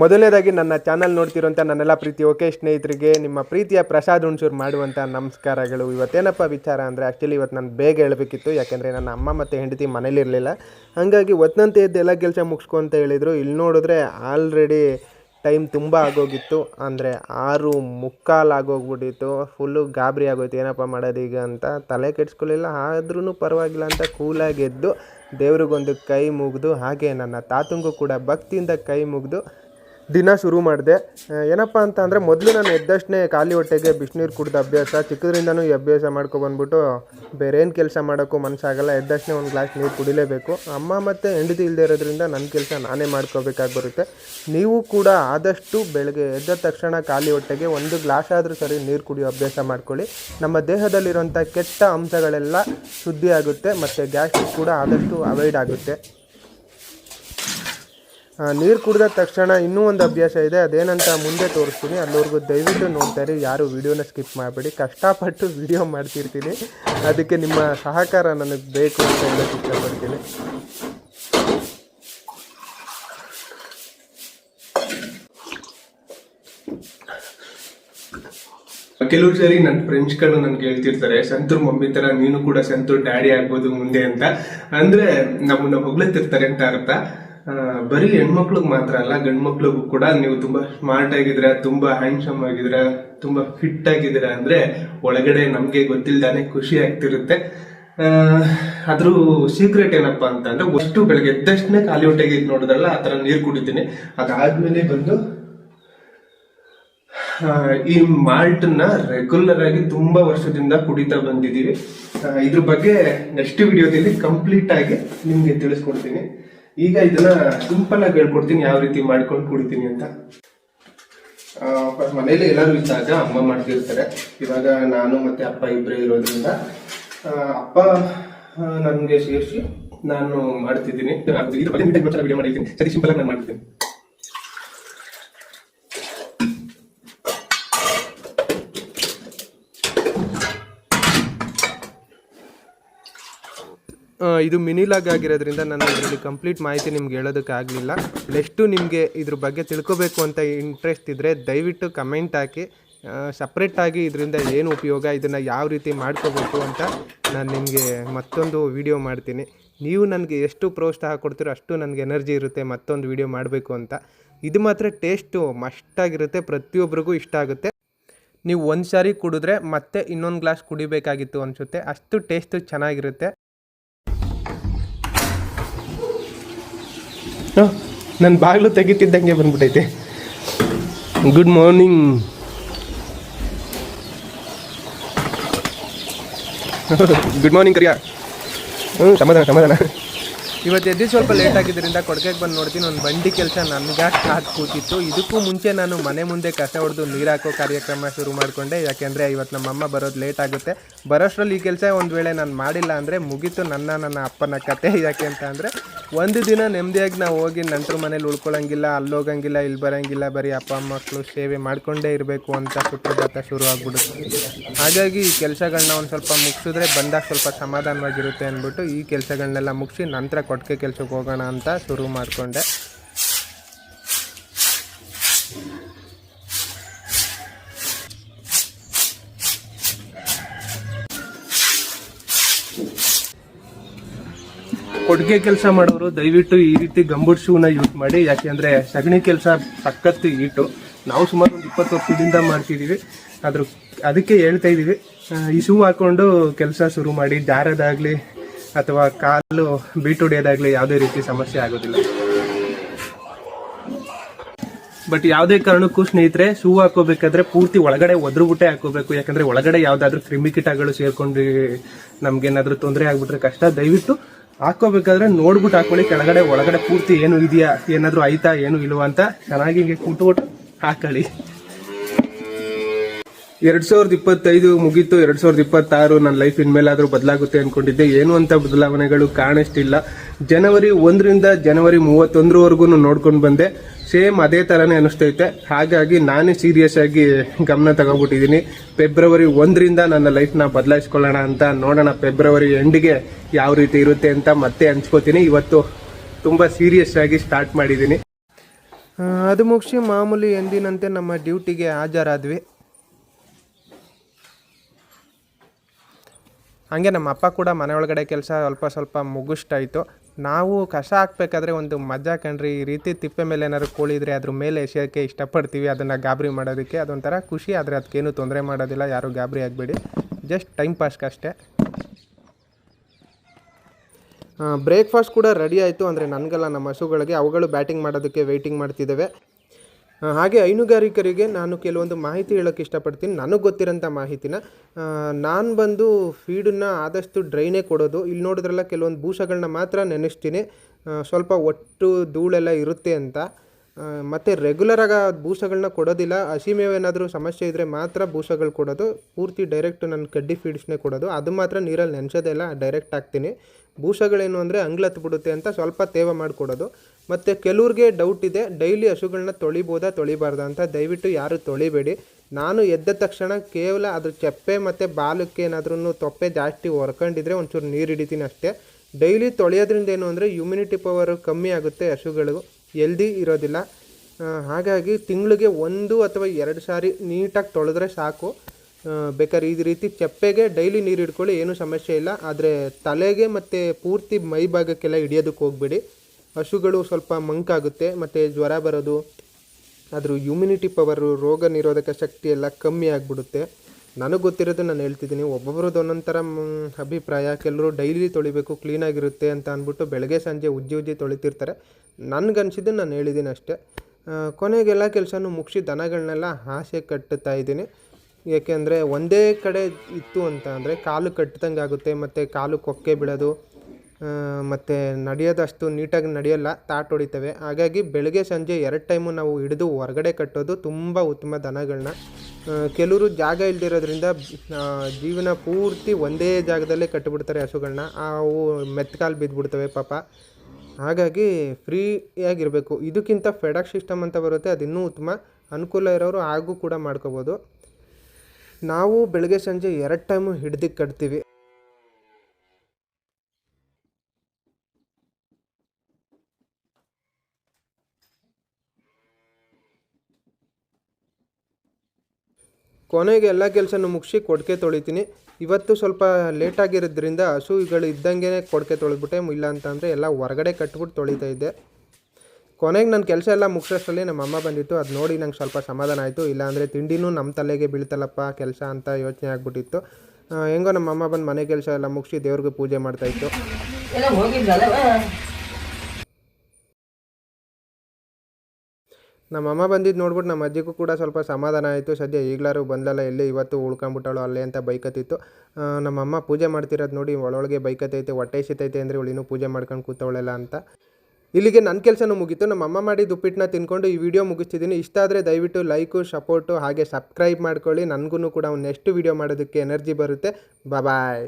ಮೊದಲನೇದಾಗಿ ನನ್ನ ಚಾನಲ್ ನೋಡ್ತಿರೋಂಥ ನನ್ನೆಲ್ಲ ಪ್ರೀತಿ ಓಕೆ ಸ್ನೇಹಿತರಿಗೆ, ನಿಮ್ಮ ಪ್ರೀತಿಯ ಪ್ರಸಾದ್ ಹುಣ್ಸೂರು ಮಾಡುವಂಥ ನಮಸ್ಕಾರಗಳು. ಇವತ್ತೇನಪ್ಪ ವಿಚಾರ ಅಂದರೆ ಆ್ಯಕ್ಚುಲಿ ಇವತ್ತು ನಾನು ಬೇಗ ಹೇಳಬೇಕಿತ್ತು, ಯಾಕೆಂದರೆ ನನ್ನ ಅಮ್ಮ ಮತ್ತು ಹೆಂಡತಿ ಮನೇಲಿರಲಿಲ್ಲ. ಹಾಗಾಗಿ ಒತ್ತಂತೆ ಎದ್ದು ಎಲ್ಲ ಕೆಲಸ ಮುಗಿಸ್ಕೊ ಅಂತ ಹೇಳಿದರು. ಇಲ್ಲಿ ನೋಡಿದ್ರೆ ಆಲ್ರೆಡಿ ಟೈಮ್ ತುಂಬ ಆಗೋಗಿತ್ತು. ಅಂದರೆ ಆರು ಮುಕ್ಕಾಲು ಆಗೋಗ್ಬಿಟ್ಟಿತ್ತು. ಫುಲ್ಲು ಗಾಬರಿ ಆಗೋಯ್ತು. ಏನಪ್ಪ ಮಾಡೋದು ಈಗ ಅಂತ ತಲೆ ಕೆಡಿಸ್ಕೊಳ್ಳಿಲ್ಲ ಆದ್ರೂ ಪರವಾಗಿಲ್ಲ ಅಂತ ಕೂಲಾಗಿ ಎದ್ದು ದೇವ್ರಿಗೊಂದು ಕೈ ಮುಗಿದು, ಹಾಗೆ ನನ್ನ ತಾತಂಗೂ ಕೂಡ ಭಕ್ತಿಯಿಂದ ಕೈ ಮುಗಿದು ದಿನ ಶುರು ಮಾಡಿದೆ. ಏನಪ್ಪ ಅಂತ ಅಂದರೆ ಮೊದಲು ನಾನು ಎದ್ದಷ್ಟೇ ಖಾಲಿ ಹೊಟ್ಟೆಗೆ ಬಿಸಿನೀರು ಕುಡ್ದು ಅಭ್ಯಾಸ, ಚಿಕ್ಕದ್ರಿಂದನೂ ಈ ಅಭ್ಯಾಸ ಮಾಡ್ಕೊಬಂದ್ಬಿಟ್ಟು ಬೇರೆ ಏನು ಕೆಲಸ ಮಾಡೋಕ್ಕೂ ಮನಸ್ಸಾಗಲ್ಲ ಎದ್ದಷ್ಟೇ ಒಂದು ಗ್ಲಾಸ್ ನೀರು ಕುಡಿಲೇಬೇಕು. ಅಮ್ಮ ಮತ್ತು ಹೆಂಡತಿ ಇಲ್ಲದೆ ಇರೋದ್ರಿಂದ ನನ್ನ ಕೆಲಸ ನಾನೇ ಮಾಡ್ಕೋಬೇಕಾಗಿ ಬರುತ್ತೆ. ನೀವು ಕೂಡ ಆದಷ್ಟು ಬೆಳಗ್ಗೆ ಎದ್ದ ತಕ್ಷಣ ಖಾಲಿ ಹೊಟ್ಟೆಗೆ ಒಂದು ಗ್ಲಾಸ್ ಆದರೂ ಸರಿ ನೀರು ಕುಡಿಯೋ ಅಭ್ಯಾಸ ಮಾಡ್ಕೊಳ್ಳಿ. ನಮ್ಮ ದೇಹದಲ್ಲಿರುವಂಥ ಕೆಟ್ಟ ಅಂಶಗಳೆಲ್ಲ ಶುದ್ಧಿ ಆಗುತ್ತೆ ಮತ್ತು ಗ್ಯಾಸ್ಟ್ರಿಕ್ ಕೂಡ ಆದಷ್ಟು ಅವಾಯ್ಡ್ ಆಗುತ್ತೆ. ನೀರು ಕುಡಿದ ತಕ್ಷಣ ಇನ್ನೂ ಒಂದು ಅಭ್ಯಾಸ ಇದೆ, ಅದೇನಂತ ಮುಂದೆ ತೋರಿಸ್ತೀನಿ. ಅಲ್ಲಿವರೆಗೂ ದಯವಿಟ್ಟು ನೋಡ್ತಾರೆ, ಯಾರು ವಿಡಿಯೋನ ಸ್ಕಿಪ್ ಮಾಡಬೇಡಿ. ಕಷ್ಟಪಟ್ಟು ವಿಡಿಯೋ ಮಾಡ್ತಿರ್ತೀನಿ. ಅದಕ್ಕೆ ನಿಮ್ಮ ಸಹಕಾರ ನನಗೆ ಬೇಕು ಅಂತ ಹೇಳೋಕ್ಕೆ ಇಷ್ಟಪಡ್ತೀನಿ. ಕೆಲವು ಸರಿ ನನ್ನ ಫ್ರೆಂಡ್ಸ್ಗಳು ನನ್ಗೆ ಹೇಳ್ತಿರ್ತಾರೆ, ಸಂತೂರ್ ಮಮ್ಮಿ ತರ ನೀನು ಕೂಡ ಸಂತೂರ್ ಡ್ಯಾಡಿ ಆಗ್ಬೋದು ಮುಂದೆ ಅಂತ. ಅಂದ್ರೆ ನಮ್ಮನ್ನ ಹೊಗ್ಲತ್ತಿರ್ತಾರೆ ಅಂತ ಅರ್ಥ. ಬರೀ ಹೆಣ್ಮಕ್ಳಿಗೆ ಮಾತ್ರ ಅಲ್ಲ ಗಂಡ್ಮಕ್ಳಿಗೂ ಕೂಡ ನೀವು ತುಂಬಾ ಸ್ಮಾರ್ಟ್ ಆಗಿದ್ರೆ ತುಂಬಾ ಹ್ಯಾಂಡ್ಸಮ್ ಆಗಿದ್ರೆ ತುಂಬಾ ಫಿಟ್ ಆಗಿದ್ದೀರಾ ಅಂದ್ರೆ ಒಳಗಡೆ ನಮ್ಗೆ ಗೊತ್ತಿಲ್ದಾನೆ ಖುಷಿ ಆಗ್ತಿರುತ್ತೆ. ಆ, ಅದ್ರ ಸೀಕ್ರೆಟ್ ಏನಪ್ಪಾ ಅಂತ ಅಂದ್ರೆ ಅಷ್ಟು ಬೆಳಗ್ಗೆ ತಕ್ಷಣ ಖಾಲಿ ಹೊಟ್ಟೆಗೆ ನೋಡಿದ್ರಲ್ಲ ಆತರ ನೀರ್ ಕುಡಿತೀನಿ. ಅದಾದ್ಮೇಲೆ ಬಂದು ಈ ಮಾಲ್ಟ್ನ ರೆಗ್ಯುಲರ್ ಆಗಿ ತುಂಬಾ ವರ್ಷದಿಂದ ಕುಡಿತಾ ಬಂದಿದ್ದೀವಿ. ಆ, ಇದ್ರ ಬಗ್ಗೆ ನೆಕ್ಸ್ಟ್ ವಿಡಿಯೋದಲ್ಲಿ ಕಂಪ್ಲೀಟ್ ಆಗಿ ನಿಮ್ಗೆ ತಿಳಿಸ್ಕೊಡ್ತೀನಿ. ಈಗ ಇದನ್ನ ಸಿಂಪಲ್ ಆಗಿ ಹೇಳ್ಕೊಡ್ತೀನಿ, ಯಾವ ರೀತಿ ಮಾಡ್ಕೊಂಡು ಕುಡಿತೀನಿ ಅಂತ. ಮನೇಲಿ ಎಲ್ಲರೂ ಇದ್ದಾಗ ಅಮ್ಮ ಮಾಡ್ತಿರ್ತಾರೆ. ಇವಾಗ ನಾನು ಮತ್ತೆ ಅಪ್ಪ ಇಬ್ಬರೇ ಇರೋದ್ರಿಂದ ಅಪ್ಪ ನನಗೆ ಸೇರಿಸಿ ನಾನು ಮಾಡ್ತಿದ್ದೀನಿ. ವಿಡಿಯೋ ಮಾಡಿದ್ದೀನಿ ಸರಿ ಸಿಂಪಲ್ ಆಗಿ ನಾನು ಮಾಡ್ತೀನಿ ಇದು ಮಿನಿಲಾಗ್ ಆಗಿರೋದ್ರಿಂದ ನಾನು ಇದರಲ್ಲಿ ಕಂಪ್ಲೀಟ್ ಮಾಹಿತಿ ನಿಮ್ಗೆ ಹೇಳೋದಕ್ಕಾಗಲಿಲ್ಲ ನೆಕ್ಸ್ಟು ನಿಮಗೆ ಇದ್ರ ಬಗ್ಗೆ ತಿಳ್ಕೊಬೇಕು ಅಂತ ಇಂಟ್ರೆಸ್ಟ್ ಇದ್ದರೆ ದಯವಿಟ್ಟು ಕಮೆಂಟ್ ಹಾಕಿ. ಸಪ್ರೇಟಾಗಿ ಇದರಿಂದ ಏನು ಉಪಯೋಗ, ಇದನ್ನು ಯಾವ ರೀತಿ ಮಾಡ್ಕೋಬೇಕು ಅಂತ ನಾನು ನಿಮಗೆ ಮತ್ತೊಂದು ವಿಡಿಯೋ ಮಾಡ್ತೀನಿ. ನೀವು ನನಗೆ ಎಷ್ಟು ಪ್ರೋತ್ಸಾಹ ಕೊಡ್ತೀರೋ ಅಷ್ಟು ನನಗೆ ಎನರ್ಜಿ ಇರುತ್ತೆ ಮತ್ತೊಂದು ವಿಡಿಯೋ ಮಾಡಬೇಕು ಅಂತ. ಇದು ಮಾತ್ರ ಟೇಸ್ಟು ಮಸ್ಟಾಗಿರುತ್ತೆ ಪ್ರತಿಯೊಬ್ಬರಿಗೂ ಇಷ್ಟ ಆಗುತ್ತೆ. ನೀವು ಒಂದು ಸಾರಿ ಕುಡಿದ್ರೆ ಮತ್ತೆ ಇನ್ನೊಂದು ಗ್ಲಾಸ್ ಕುಡಿಬೇಕಾಗಿತ್ತು ಅನಿಸುತ್ತೆ. ಅಷ್ಟು ಟೇಸ್ಟು ಚೆನ್ನಾಗಿರುತ್ತೆ. ನನ್ನ ಬಾಗಿಲು ತೆಗಿತಿದ್ದಂಗೆ ಬಂದ್ಬಿಟ್ಟೈತೆ good morning good morning Kariya. ಹ್ಞೂ ಸಮಾಧಾನ ಸಮಾಧಾನ. ಇವತ್ತು ಎದ್ದು ಸ್ವಲ್ಪ ಲೇಟ್ ಆಗಿದ್ದರಿಂದ ಕೊಡಗೆಗೆ ಬಂದು ನೋಡ್ತೀನಿ. ಒಂದು ಬಂಡಿ ಕೆಲಸ ನನಗೆ ಕಾದು ಕೂತಿತ್ತು. ಇದಕ್ಕೂ ಮುಂಚೆ ನಾನು ಮನೆ ಮುಂದೆ ಕಸ ಹೊಡೆದು ನೀರು ಹಾಕೋ ಕಾರ್ಯಕ್ರಮ ಶುರು ಮಾಡಿಕೊಂಡೆ. ಯಾಕೆಂದರೆ ಇವತ್ತು ನಮ್ಮಮ್ಮ ಬರೋದು ಲೇಟ್ ಆಗುತ್ತೆ. ಬರೋಷ್ಟರಲ್ಲಿ ಈ ಕೆಲಸ ಒಂದು ವೇಳೆ ನಾನು ಮಾಡಿಲ್ಲ ಅಂದರೆ ಮುಗೀತು ನನ್ನ ನನ್ನ ಅಪ್ಪನ ಕತೆ. ಯಾಕೆ ಅಂತ ಅಂದರೆ ಒಂದು ದಿನ ನೆಮ್ಮದಿಯಾಗಿ ನಾವು ಹೋಗಿ ನಂತರ ಮನೇಲಿ ಉಳ್ಕೊಳ್ಳೋಂಗಿಲ್ಲ ಅಲ್ಲೋಗಂಗಿಲ್ಲ, ಇಲ್ಲಿ ಬರೋಂಗಿಲ್ಲ, ಬರೀ ಅಪ್ಪ ಮಕ್ಕಳು ಸೇವೆ ಮಾಡಿಕೊಂಡೇ ಇರಬೇಕು ಅಂತ ಸುಪ್ರಭಾತ ಶುರು ಆಗ್ಬಿಡುತ್ತೆ. ಹಾಗಾಗಿ ಈ ಕೆಲಸಗಳನ್ನ ಒಂದು ಸ್ವಲ್ಪ ಮುಗಿಸಿದ್ರೆ ಬಂದಾಗ ಸ್ವಲ್ಪ ಸಮಾಧಾನವಾಗಿರುತ್ತೆ ಅಂದ್ಬಿಟ್ಟು ಈ ಕೆಲಸಗಳನ್ನೆಲ್ಲ ಮುಗಿಸಿ ನಂತರ ಕೊಟ್ಟಿಗೆ ಕೆಲಸಕ್ಕೆ ಹೋಗೋಣ ಅಂತ ಶುರು ಮಾಡಿಕೊಂಡೆ. ಕೊಡುಗೆ ಕೆಲಸ ಮಾಡೋರು ದಯವಿಟ್ಟು ಈ ರೀತಿ ಗಂಬುಡ್ ಶೂನ ಯೂಸ್ ಮಾಡಿ ಯಾಕೆಂದ್ರೆ ಸಗಣಿ ಕೆಲಸ ಸಖತ್ತು ಈಟು ನಾವು ಸುಮಾರು ಒಂದು ಇಪ್ಪತ್ತು ವರ್ಷದಿಂದ ಮಾಡ್ತಿದೀವಿ. ಅದ್ರ ಅದಕ್ಕೆ ಹೇಳ್ತಾ ಇದೀವಿ. ಈ ಶೂ ಹಾಕೊಂಡು ಕೆಲಸ ಶುರು ಮಾಡಿ. ಜಾರದಾಗಲಿ ಅಥವಾ ಕಾಲು ಬೀಟ್ ಹೊಡೆಯೋದಾಗ್ಲಿ ಯಾವುದೇ ರೀತಿ ಸಮಸ್ಯೆ ಆಗೋದಿಲ್ಲ. ಬಟ್ ಯಾವುದೇ ಕಾರಣಕ್ಕೂ ಸ್ನೇಹಿತರೆ, ಶೂ ಹಾಕೋಬೇಕಾದ್ರೆ ಪೂರ್ತಿ ಒಳಗಡೆ ಒದ್ರುಬಿಟ್ಟೆ ಹಾಕೋಬೇಕು. ಯಾಕಂದ್ರೆ ಒಳಗಡೆ ಯಾವ್ದಾದ್ರು ಕ್ರಿಮಿಕೀಟಗಳು ಸೇರ್ಕೊಂಡು ನಮ್ಗೇನಾದ್ರೂ ತೊಂದರೆ ಆಗ್ಬಿಟ್ರೆ ಕಷ್ಟ. ದಯವಿಟ್ಟು ಹಾಕೋಬೇಕಾದ್ರೆ ನೋಡ್ಬಿಟ್ಟು ಹಾಕೊಳ್ಳಿ, ಕೆಳಗಡೆ, ಒಳಗಡೆ ಪೂರ್ತಿ ಏನು ಇದೆಯಾ, ಏನಾದರೂ ಆಯ್ತಾ, ಏನು ಇಲ್ವಾ ಅಂತ. ಚೆನ್ನಾಗಿ ಹಿಂಗೆ ಕೂತ್ಬಿಟ್ಟು ಹಾಕೊಳ್ಳಿ. ಎರಡ್ ಸಾವಿರದ ಇಪ್ಪತ್ತೈದು ಮುಗೀತು, ಎರಡ್ ಸಾವಿರದ ಇಪ್ಪತ್ತಾರು ನನ್ನ ಲೈಫ್ ಇನ್ಮೇಲಾದ್ರೂ ಬದಲಾಗುತ್ತೆ ಅನ್ಕೊಂಡಿದ್ದೆ. ಏನು ಅಂತ ಬದಲಾವಣೆಗಳು ಕಾಣಿಸ್ತಿಲ್ಲ. ಜನವರಿ ಒಂದರಿಂದ ಜನವರಿ ಮೂವತ್ತೊಂದರವರೆಗೂ ನೋಡ್ಕೊಂಡು ಬಂದೆ. ಸೇಮ್ ಅದೇ ಥರನೇ ಅನಿಸ್ತೈತೆ. ಹಾಗಾಗಿ ನಾನೇ ಸೀರಿಯಸ್ ಆಗಿ ಗಮನ ತಗೊಂಡ್ಬಿಟ್ಟಿದ್ದೀನಿ. ಫೆಬ್ರವರಿ ಒಂದರಿಂದ ನನ್ನ ಲೈಫ್ನ ಬದಲಾಯಿಸ್ಕೊಳ್ಳೋಣ ಅಂತ ನೋಡೋಣ. ಫೆಬ್ರವರಿ ಎಂಡ್ಗೆ ಯಾವ ರೀತಿ ಇರುತ್ತೆ ಅಂತ ಮತ್ತೆ ಹಂಚ್ಕೋತೀನಿ. ಇವತ್ತು ತುಂಬ ಸೀರಿಯಸ್ ಆಗಿ ಸ್ಟಾರ್ಟ್ ಮಾಡಿದ್ದೀನಿ. ಅದು ಮುಗಿಸಿ ಮಾಮೂಲಿ ಎಂದಿನಂತೆ ನಮ್ಮ ಡ್ಯೂಟಿಗೆ ಹಾಜರಾದ್ವಿ. ಹಂಗೆ ನಮ್ಮ ಅಪ್ಪ ಕೂಡ ಮನೆ ಒಳಗಡೆ ಕೆಲಸ ಸ್ವಲ್ಪ ಸ್ವಲ್ಪ ಮುಗಿಸ್ತಾಯಿತ್ತು ನಾವು ಕಸ ಹಾಕ್ಬೇಕಾದ್ರೆ ಒಂದು ಮಜಾ ಕಣ್ರಿ, ಈ ರೀತಿ ತಿಪ್ಪೆ ಮೇಲೆ ಏನಾದ್ರು ಕೋಳಿದ್ರೆ ಅದ್ರ ಮೇಲೆ ಎಸೆಯೋಕ್ಕೆ ಇಷ್ಟಪಡ್ತೀವಿ, ಅದನ್ನು ಗಾಬರಿ ಮಾಡೋದಕ್ಕೆ. ಅದೊಂಥರ ಖುಷಿ, ಆದರೆ ಅದಕ್ಕೇನು ತೊಂದರೆ ಮಾಡೋದಿಲ್ಲ, ಯಾರು ಗಾಬರಿ ಆಗಬೇಡಿ. ಜಸ್ಟ್ ಟೈಮ್ ಪಾಸ್ಗಷ್ಟೇ ಬ್ರೇಕ್ಫಾಸ್ಟ್ ಕೂಡ ರೆಡಿ ಆಯಿತು, ಅಂದರೆ ನನಗಲ್ಲ, ನಮ್ಮ ಹಸುಗಳಿಗೆ. ಅವುಗಳು ಬ್ಯಾಟಿಂಗ್ ಮಾಡೋದಕ್ಕೆ ವೆಯ್ಟಿಂಗ್ ಮಾಡ್ತಿದ್ದಾವೆ. ಹಾಗೆ ಹೈನುಗಾರಿಕರಿಗೆ ನಾನು ಕೆಲವೊಂದು ಮಾಹಿತಿ ಹೇಳೋಕ್ಕೆ ಇಷ್ಟಪಡ್ತೀನಿ. ನನಗೆ ಗೊತ್ತಿರೋಂಥ ಮಾಹಿತಿನ ನಾನು ಬಂದು ಫೀಡನ್ನು ಆದಷ್ಟು ಡ್ರೈನೇ ಕೊಡೋದು. ಇಲ್ಲಿ ನೋಡಿದ್ರಲ್ಲ ಕೆಲವೊಂದು ಭೂಷಗಳನ್ನ ಮಾತ್ರ ನೆನೆಸ್ತೀನಿ. ಸ್ವಲ್ಪ ಒಟ್ಟು ಧೂಳೆಲ್ಲ ಇರುತ್ತೆ ಅಂತ. ಮತ್ತು ರೆಗ್ಯುಲರಾಗಿ ಆ ಭೂಸಗಳನ್ನ ಕೊಡೋದಿಲ್ಲ. ಹಸಿ ಮೇವೇನಾದರೂ ಸಮಸ್ಯೆ ಇದ್ದರೆ ಮಾತ್ರ ಭೂಷಗಳು ಕೊಡೋದು. ಪೂರ್ತಿ ಡೈರೆಕ್ಟ್ ನಾನು ಕಡ್ಡಿ ಫೀಡ್ಸ್ನೇ ಕೊಡೋದು. ಅದು ಮಾತ್ರ ನೀರಲ್ಲಿ ನೆನೆಸೋದೇ ಇಲ್ಲ ಡೈರೆಕ್ಟ್ ಹಾಕ್ತೀನಿ. ಭೂಸಗಳೇನು ಅಂದರೆ ಅಂಗ್ಲತ್ತು ಬಿಡುತ್ತೆ ಅಂತ ಸ್ವಲ್ಪ ತೇವ ಮಾಡಿಕೊಡೋದು ಮತ್ತು ಕೆಲವ್ರಿಗೆ ಡೌಟ್ ಇದೆ ಡೈಲಿ ಹಸುಗಳನ್ನ ತೊಳಿಬೋದಾ, ತೊಳಿಬಾರ್ದಾ ಅಂತ ದಯವಿಟ್ಟು ಯಾರು ತೊಳಿಬೇಡಿ. ನಾನು ಎದ್ದ ತಕ್ಷಣ ಕೇವಲ ಅದ್ರ ಚಪ್ಪೆ ಮತ್ತು ಬಾಲಕ್ಕೆ ಏನಾದ್ರೂ ತೊಪ್ಪೆ ಜಾಸ್ತಿ ಹೊರ್ಕೊಂಡಿದ್ರೆ ಒಂಚೂರು ನೀರು ಹಿಡಿತೀನಿ ಅಷ್ಟೇ. ಡೈಲಿ ತೊಳೆಯೋದ್ರಿಂದ ಏನು ಅಂದರೆ ಇಮ್ಯುನಿಟಿ ಪವರ್ ಕಮ್ಮಿ ಆಗುತ್ತೆ ಹಸುಗಳು ಎಲ್ದಿ ಇರೋದಿಲ್ಲ. ಹಾಗಾಗಿ ತಿಂಗಳಿಗೆ ಒಂದು ಅಥವಾ ಎರಡು ಸಾರಿ ನೀಟಾಗಿ ತೊಳೆದ್ರೆ ಸಾಕು. ಬೇಕಾದ್ರೆ ಈ ರೀತಿ ಚಪ್ಪೆಗೆ ಡೈಲಿ ನೀರು ಹಿಡ್ಕೊಳ್ಳಿ, ಏನೂ ಸಮಸ್ಯೆ ಇಲ್ಲ. ಆದರೆ ತಲೆಗೆ ಮತ್ತು ಪೂರ್ತಿ ಮೈ ಭಾಗಕ್ಕೆಲ್ಲ ಹಿಡಿಯೋದಕ್ಕೆ ಹೋಗ್ಬೇಡಿ. ಹಸುಗಳು ಸ್ವಲ್ಪ ಮಂಕಾಗುತ್ತೆ ಮತ್ತು ಜ್ವರ ಬರೋದು ಅದ್ರ ಇಮ್ಯುನಿಟಿ ಪವರು ರೋಗ ನಿರೋಧಕ ಶಕ್ತಿ ಎಲ್ಲ ಕಮ್ಮಿ ಆಗಿಬಿಡುತ್ತೆ. ನನಗೆ ಗೊತ್ತಿರೋದು ನಾನು ಹೇಳ್ತಿದ್ದೀನಿ, ಒಬ್ಬೊಬ್ರದ್ದು ಒಂದೊಂದು ಥರ ಅಭಿಪ್ರಾಯ. ಕೆಲವರು ಡೈಲಿ ತೊಳಿಬೇಕು ಕ್ಲೀನಾಗಿರುತ್ತೆ ಅಂತ ಅಂದ್ಬಿಟ್ಟು ಬೆಳಗ್ಗೆ ಸಂಜೆ ಉಜ್ಜಿ ಉಜ್ಜಿ ತೊಳಿತಿರ್ತಾರೆ. ನನಗನ್ಸಿದ್ದು ನಾನು ಹೇಳಿದ್ದೀನಿ ಅಷ್ಟೇ. ಕೊನೆಗೆಲ್ಲ ಕೆಲಸನೂ ಮುಗಿಸಿ ದನಗಳನ್ನೆಲ್ಲ ಆಸೆ ಕಟ್ಟುತ್ತಾ ಇದ್ದೀನಿ. ಏಕೆಂದರೆ ಒಂದೇ ಕಡೆ ಇತ್ತು ಅಂತ ಅಂದರೆ ಕಾಲು ಕಟ್ಟಿದಂಗೆ ಆಗುತ್ತೆ, ಮತ್ತು ಕಾಲು ಕೊಕ್ಕೆ ಬೀಳೋದು ಮತ್ತು ನಡೆಯೋದಷ್ಟು ನೀಟಾಗಿ ನಡೆಯೋಲ್ಲ, ತಾಟ್ ಹೊಡಿತವೆ. ಹಾಗಾಗಿ ಬೆಳಗ್ಗೆ ಸಂಜೆ ಎರಡು ಟೈಮು ನಾವು ಹಿಡಿದು ಹೊರಗಡೆ ಕಟ್ಟೋದು ತುಂಬ ಉತ್ತಮ ದನಗಳನ್ನ ಕೆಲವರು ಜಾಗ ಇಲ್ದಿರೋದ್ರಿಂದ ಜೀವನ ಪೂರ್ತಿ ಒಂದೇ ಜಾಗದಲ್ಲೇ ಕಟ್ಟಿಬಿಡ್ತಾರೆ ಹಸುಗಳನ್ನ ಅವು ಮೆತ್ಕಾಲು ಬಿದ್ದುಬಿಡ್ತವೆ ಪಾಪ. ಹಾಗಾಗಿ ಫ್ರೀಯಾಗಿರಬೇಕು. ಇದಕ್ಕಿಂತ ಫೆಡಕ್ ಸಿಸ್ಟಮ್ ಅಂತ ಬರುತ್ತೆ ಅದು ಇನ್ನೂ ಉತ್ತಮ. ಅನುಕೂಲ ಇರೋರು ಹಾಗೂ ಕೂಡ ಮಾಡ್ಕೋಬೋದು. ನಾವು ಬೆಳಗ್ಗೆ ಸಂಜೆ ಎರಡು ಟೈಮು ಹಿಡ್ದು ಕಟ್ತೀವಿ. ಕೊನೆಗೆ ಎಲ್ಲ ಕೆಲಸನೂ ಮುಗಿಸಿ ಕೊಡಕೆ ತೊಳಿತೀನಿ. ಇವತ್ತು ಸ್ವಲ್ಪ ಲೇಟಾಗಿರೋದ್ರಿಂದ ಹಸುಗಳು ಇದ್ದಂಗೆ ಕೊಡ್ಕೆ ತೊಳೆದ್ಬಿಟ್ಟೆ. ಇಲ್ಲ ಅಂತಂದರೆ ಎಲ್ಲ ಹೊರಗಡೆ ಕಟ್ಬಿಟ್ಟು ತೊಳಿತಾ ಇದ್ದೆ. ಕೊನೆಗೆ ನನ್ನ ಕೆಲಸ ಎಲ್ಲ ಮುಗಿಸೋಷ್ಟರಲ್ಲಿ ನಮ್ಮ ಅಮ್ಮ ಬಂದಿತ್ತು. ಅದು ನೋಡಿ ನಂಗೆ ಸ್ವಲ್ಪ ಸಮಾಧಾನ ಆಯಿತು. ಇಲ್ಲಾಂದರೆ ತಿಂಡಿನೂ ನಮ್ಮ ತಲೆಗೆ ಬೀಳ್ತಲ್ಲಪ್ಪ ಕೆಲಸ ಅಂತ ಯೋಚನೆ ಆಗ್ಬಿಟ್ಟಿತ್ತು. ಹೆಂಗೋ ನಮ್ಮ ಅಮ್ಮ ಬಂದು ಮನೆ ಕೆಲಸ ಎಲ್ಲ ಮುಗಿಸಿ ದೇವ್ರಿಗೆ ಪೂಜೆ ಮಾಡ್ತಾಯಿತ್ತು ನಮ್ಮ ಅಮ್ಮ ಬಂದಿದ್ದು ನೋಡ್ಬಿಟ್ಟು ನಮ್ಮ ಅಜ್ಜಿಗೂ ಕೂಡ ಸ್ವಲ್ಪ ಸಮಾಧಾನ ಆಯಿತು. ಸದ್ಯ ಈಗಲಾರು ಬಂದಲ್ಲ ಎಲ್ಲೇ ಇವತ್ತು ಉಳ್ಕೊಂಬಿಟ್ಟಾಳು ಅಲ್ಲೇ ಅಂತ ಬೈಕತ್ತಿತ್ತು. ನಮ್ಮ ಅಮ್ಮ ಪೂಜೆ ಮಾಡ್ತಿರೋದು ನೋಡಿ ಒಳೊಳಗೆ ಬೈಕತ್ತೈತೆ ಹೊಟ್ಟೆ ಸಿತೈತೆ ಅಂದರೆ ಇವಳು ಇನ್ನೂ ಪೂಜೆ ಮಾಡ್ಕೊಂಡು ಕೂತವಳೆಲ್ಲ ಅಂತ. ಇಲ್ಲಿಗೆ ನನ್ನ ಕೆಲಸನೂ ಮುಗೀತು. ನಮ್ಮ ಅಮ್ಮ ಮಾಡಿದ ಉಪ್ಪಿಟ್ಟನ್ನ ತಿನ್ಕೊಂಡು ಈ ವಿಡಿಯೋ ಮುಗಿಸ್ತಿದ್ದೀನಿ ಇಷ್ಟ ಆದರೆ ದಯವಿಟ್ಟು ಲೈಕು, ಸಪೋರ್ಟು ಹಾಗೆ ಸಬ್ಸ್ಕ್ರೈಬ್ ಮಾಡ್ಕೊಳ್ಳಿ. ನನಗೂ ಕೂಡ ನೆಕ್ಸ್ಟ್ ವಿಡಿಯೋ ಮಾಡೋದಕ್ಕೆ ಎನರ್ಜಿ ಬರುತ್ತೆ. ಬಾಯ್